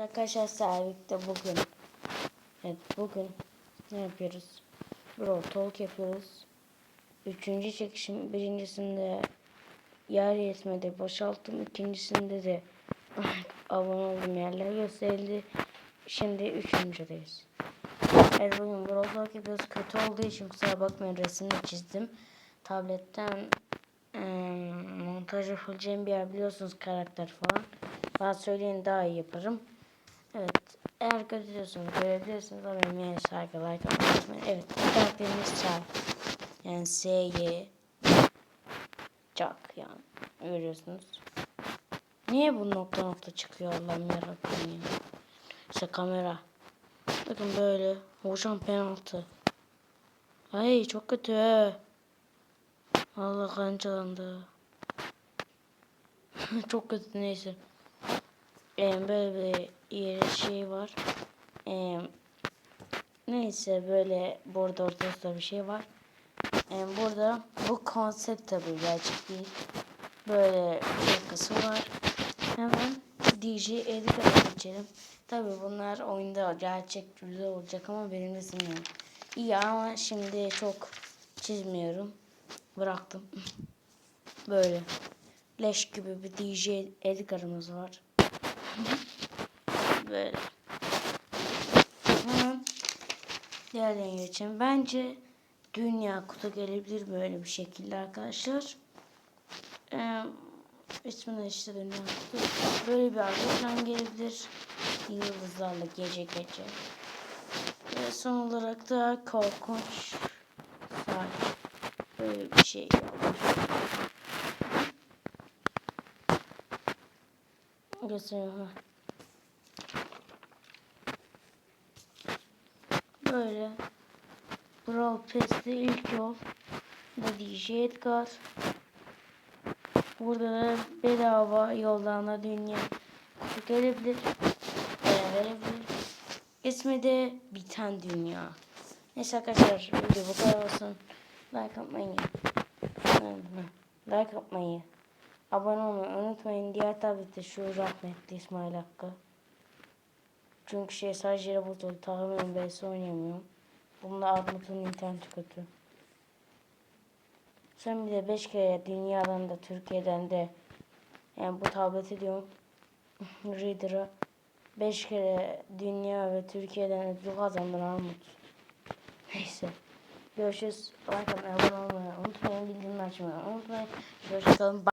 Arkadaşlar Servik'te bugün Evet bugün ne yapıyoruz? Bro talk yapıyoruz. Üçüncü çekişim birincisinde yer yetmedi boşalttım. ikincisinde de abone olduğum yerler gösterildi. Şimdi üçüncüdeyiz. Evet bugün bro talk yapıyoruz. Kötü olduğu için kusura bakmayın resimini çizdim. Tabletten eee, montaj yapılacağım bir yer biliyorsunuz karakter falan. Bana söyleyin daha iyi yaparım. Eğer görebiliyorsunuz ama benim şarkı like atmayı. Evet. Karakterimiz Çak. Yani S-Y Çak yani. Görüyorsunuz. Niye bu nokta nokta çıkıyor Allah'ım yarabbim ya. İşte kamera. Bakın böyle. Hocam penaltı. Ay çok kötü. Allah kancalandı. çok kötü neyse. Ee, böyle bir yeri şey var. Ee, neyse böyle burada ortasında bir şey var. Ee, burada bu konsept tabii gerçek değil. Böyle şarkısı var. Hemen DJ Edgar'a geçelim. Tabii bunlar oyunda gerçek türlü olacak ama benim de bilmiyorum. İyi ama şimdi çok çizmiyorum. Bıraktım. Böyle. Leş gibi bir DJ Edgar'ımız var. Böyle. Hemen diğerlerine geçelim. Bence dünya kutu gelebilir böyle bir şekilde arkadaşlar. Ee, ismini işte dünya kutu. Böyle bir arkadaşlar gelebilir. Yıldızlarla gece gece. Ve son olarak da korkunç saat. Böyle bir şey olur. Gösteriyorum. Böyle. Brawl Pass'te ilk yol. Da DJ Edgar. Burada da bedava yoldan da dünya kutu gelebilir. Veya verebilir. İsmi de Biten Dünya. Neyse arkadaşlar video bu kadar olsun. Like atmayı. Like atmayı. Abone olmayı unutmayın. Diğer tablette şu rahmetli İsmail Hakkı. Çünkü şey sadece yere bozuldu. Tahminim BS oynayamıyorum. Bunda Armut'un interneti kötü. Sen bir de 5 kere dünyadan da Türkiye'den de yani bu tableti diyorum Reader'a 5 kere dünya ve Türkiye'den ödül kazandın Armut. Neyse. Görüşürüz. Like atmayı, abone olmayı unutmayın. Bildirimleri açmayı unutmayın. Görüşürüz.